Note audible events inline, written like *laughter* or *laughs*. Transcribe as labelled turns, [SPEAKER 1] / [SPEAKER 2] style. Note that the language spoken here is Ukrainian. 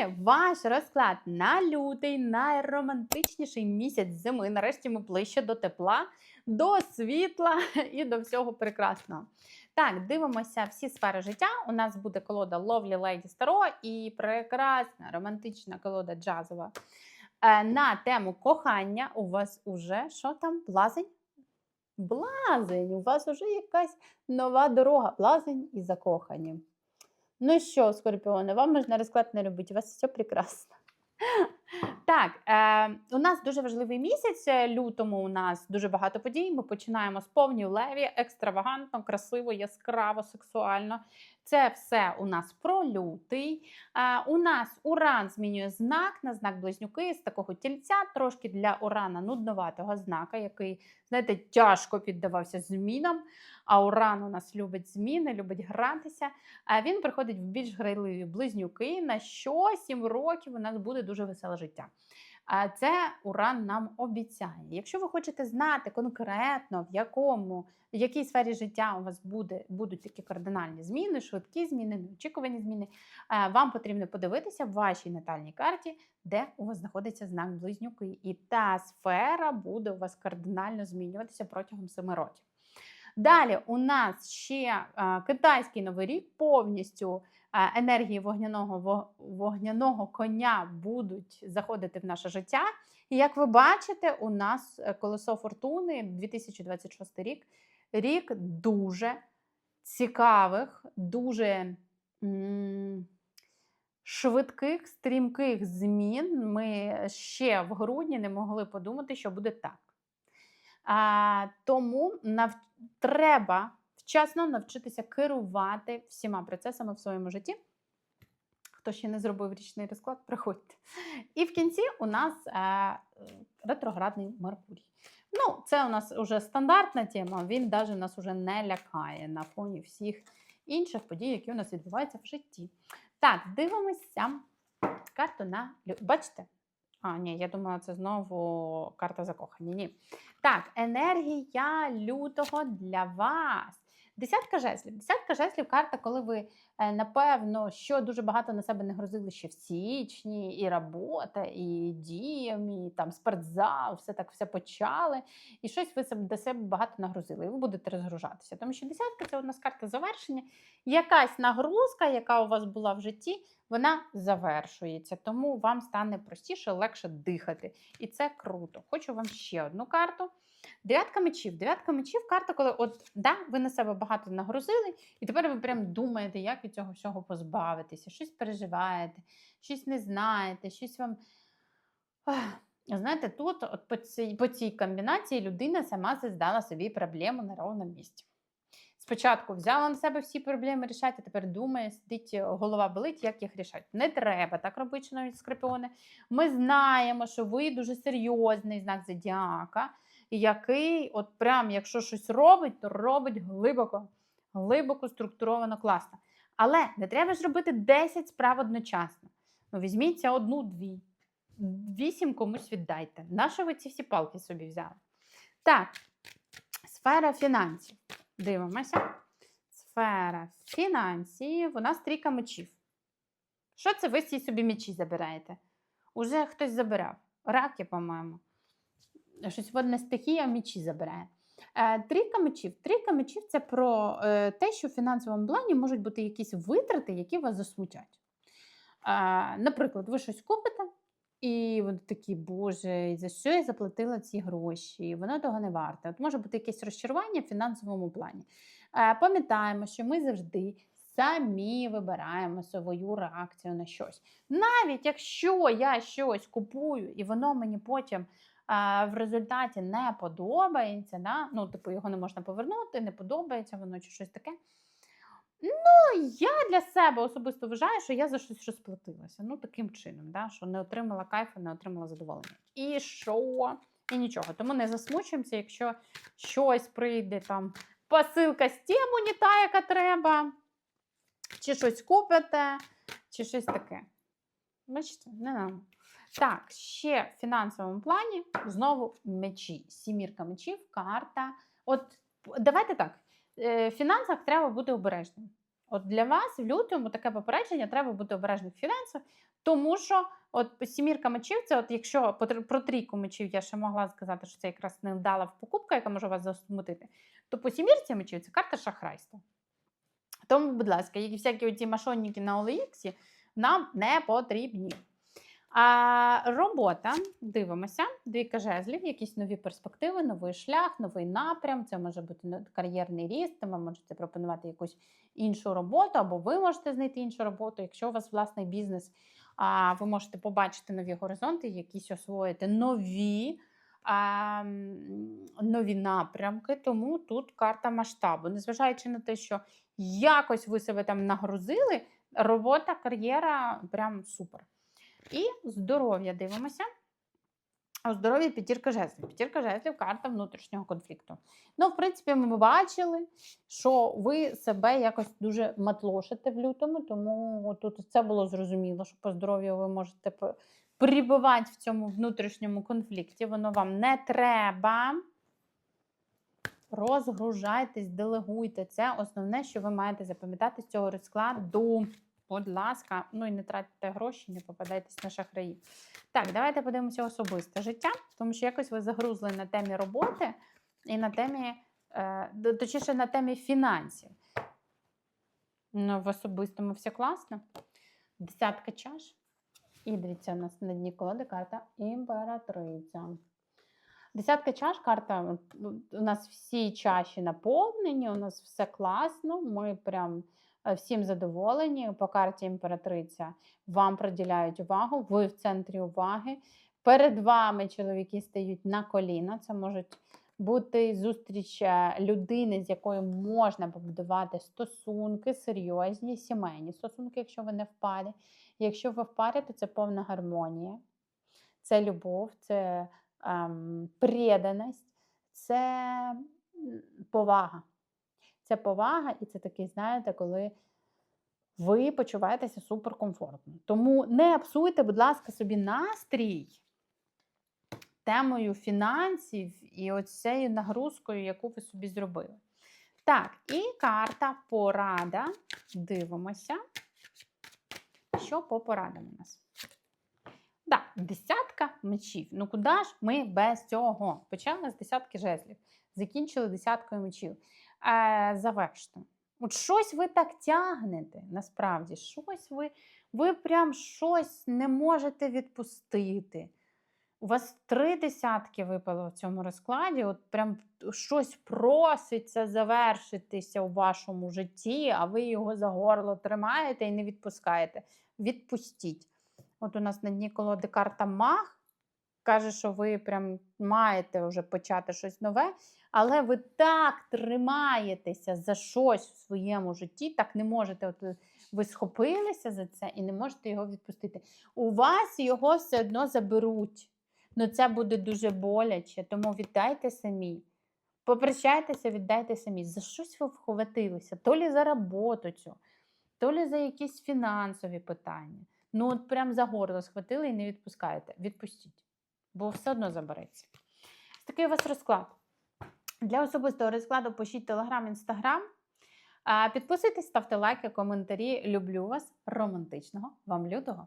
[SPEAKER 1] Далі ваш розклад на лютий, найромантичніший місяць зими. Нарешті ми ближче до тепла, до світла *laughs* і до всього прекрасного. Так, дивимося всі сфери життя. У нас буде колода Lovely Lady Starro і прекрасна романтична колода джазова. Е, На тему кохання у вас уже що там? Блазень? Блазень, у вас уже якась нова дорога. Блазень і закохані. Ну що, скорпіони, вам можна розклад не робити, у вас все прекрасно. *laughs* Так, е, у нас дуже важливий місяць. е, Лютому у нас дуже багато подій. Ми починаємо з повні леві, екстравагантно, красиво, яскраво, сексуально. Це все у нас про лютий. У нас Уран змінює знак на знак близнюки з такого тільця, трошки для Урана нудноватого знака, який, знаєте, тяжко піддавався змінам. А Уран у нас любить зміни, любить гратися. Він приходить в більш грайливі близнюки. На що 7 років у нас буде дуже веселе життя. Це Уран нам обіцяє. Якщо ви хочете знати конкретно, в якому, в якій сфері життя у вас буде, будуть такі кардинальні зміни, швидкі зміни, неочікувані зміни, е, вам потрібно подивитися в вашій натальній карті, де у вас знаходиться знак близнюки. І та сфера буде у вас кардинально змінюватися протягом 7 років. Далі у нас ще китайський новий рік повністю енергії вогняного вогняного коня будуть заходити в наше життя. І як ви бачите, у нас е, колесо фортуни 2026 рік рік дуже цікавих, дуже швидких, стрімких змін. Ми ще в грудні не могли подумати, що буде так. Тому нав... треба вчасно навчитися керувати всіма процесами в своєму житті. Хто ще не зробив річний розклад, приходьте. І в кінці у нас е, ретроградний Меркурій. Ну, це у нас вже стандартна тема, він навіть нас уже не лякає на фоні всіх інших подій, які у нас відбуваються в житті. Так, дивимося карту на Бачите? А, ні, я думала, це знову карта закохані. Ні. Так, енергія лютого для вас. Десятка жезлів. Десятка жезлів карта, коли ви, е, напевно, що дуже багато на себе не грозили ще в січні, і робота, і діям, і там спортзал, все так все почали. І щось ви до себе багато нагрузили, і ви будете розгружатися. Тому що десятка це у нас карта завершення. Якась нагрузка, яка у вас була в житті, вона завершується. Тому вам стане простіше, легше дихати. І це круто. Хочу вам ще одну карту. Дев'ятка мечів. Дев'ятка мечів карта, коли от да, ви на себе багато нагрузили, і тепер ви прям думаєте, як від цього всього позбавитися, щось переживаєте, щось не знаєте, щось вам. Знаєте, тут от по, цій, по цій комбінації людина сама создала собі проблему на ровному місці. Спочатку взяла на себе всі проблеми рішати, а тепер думає, сидить, голова болить, як їх рішати. Не треба так робити, шановні скорпіони. Ми знаємо, що ви дуже серйозний знак зодіака, який, от прям, якщо щось робить, то робить глибоко, глибоко, структуровано, класно. Але не треба ж робити 10 справ одночасно. Ну, візьміться одну-дві, вісім комусь віддайте. Нащо ви ці всі палки собі взяли? Так, сфера фінансів. Дивимося. Сфера фінансів. У нас трійка мечів. Що це ви всі собі мечі забираєте? Уже хтось забирав. Раки, по-моєму. Щось водна стихія мечі забирає. Е, Трійка мечів. Трійка мечів це про е, те, що в фінансовому плані можуть бути якісь витрати, які вас засмутять. Е, Наприклад, ви щось купите, і вони такі, Боже, за що я заплатила ці гроші? Воно того не варте. От може бути якесь розчарування в фінансовому плані. Пам'ятаємо, що ми завжди самі вибираємо свою реакцію на щось. Навіть якщо я щось купую, і воно мені потім в результаті не подобається, да? ну, типу, його не можна повернути, не подобається воно чи щось таке. Ну, я для себе особисто вважаю, що я за щось розплатилася. Ну, таким чином, да? що не отримала кайфу, не отримала задоволення. І що? І нічого. Тому не засмучуємося, якщо щось прийде там, посилка з тему не та, яка треба, чи щось купите, чи щось таке. Бачите, не нам. Так, ще в фінансовому плані знову мечі. Сімірка мечів, карта. От давайте так. е, В фінансах треба бути обережним. От для вас в лютому таке попередження треба бути обережним в фінансах, Тому що от сімірка мечів, це от якщо про трійку мечів я ще могла сказати, що це якраз невдала покупка, яка може вас засмутити, то по сімірці мечів це карта шахрайства. Тому, будь ласка, як всякі оті мошонники на OLX нам не потрібні. А робота, дивимося, двійка жезлів, якісь нові перспективи, новий шлях, новий напрям. Це може бути кар'єрний ріст, ви можете пропонувати якусь іншу роботу, або ви можете знайти іншу роботу. Якщо у вас власний бізнес, а, ви можете побачити нові горизонти, якісь освоїти нові. А, нові напрямки, тому тут карта масштабу. Незважаючи на те, що якось ви себе там нагрузили, робота, кар'єра прям супер. І здоров'я дивимося. У здоров'ї п'ятірка жезлів. П'ятірка жезлів карта внутрішнього конфлікту. Ну, в принципі, ми бачили, що ви себе якось дуже матлошите в лютому, тому тут це було зрозуміло, що по здоров'ю ви можете перебувати в цьому внутрішньому конфлікті. Воно вам не треба. Розгружайтесь, делегуйте. Це основне, що ви маєте запам'ятати з цього розкладу. Будь ласка, ну і не тратьте гроші, не попадайтесь на шахраї. Так, давайте подивимося особисте життя, тому що якось ви загрузли на темі роботи і на темі, е, точніше, на темі фінансів. Ну, в особистому все класно. Десятка чаш. І дивіться, у нас на дні колоди карта імператриця. Десятка чаш, карта. У нас всі чаші наповнені, у нас все класно. Ми прям всім задоволені. По карті імператриця вам приділяють увагу, ви в центрі уваги. Перед вами чоловіки стають на коліна. Це можуть бути зустріч е, людини, з якою можна побудувати стосунки, серйозні, сімейні стосунки, якщо ви не в парі. Якщо ви в парі, то це повна гармонія, це любов, це ем, преданість, це повага. Це повага, і це такий, знаєте, коли ви почуваєтеся суперкомфортно. Тому не псуйте, будь ласка, собі настрій темою фінансів і оцією нагрузкою, яку ви собі зробили. Так, і карта порада. Дивимося, що по порадам у нас. Так, десятка мечів. Ну куди ж ми без цього? Почали з десятки жезлів, закінчили десяткою мечів. Е, заверште. От щось ви так тягнете, насправді, щось ви, ви прям щось не можете відпустити. У вас три десятки випало в цьому розкладі, от прям щось проситься завершитися у вашому житті, а ви його за горло тримаєте і не відпускаєте. Відпустіть. От у нас на дні колоди карта Маг каже, що ви прям маєте вже почати щось нове, але ви так тримаєтеся за щось в своєму житті, так не можете. От ви- ви схопилися за це і не можете його відпустити. У вас його все одно заберуть. Ну це буде дуже боляче, тому віддайте самі. Попрощайтеся, віддайте самі. За щось ви вхватилися, то лі за роботу цю, то лі за якісь фінансові питання. Ну, от прям за горло схватили і не відпускаєте. Відпустіть, бо все одно забереться. Такий у вас розклад. Для особистого розкладу пишіть телеграм, інстаграм. Підписуйтесь, ставте лайки, коментарі. Люблю вас. Романтичного вам лютого.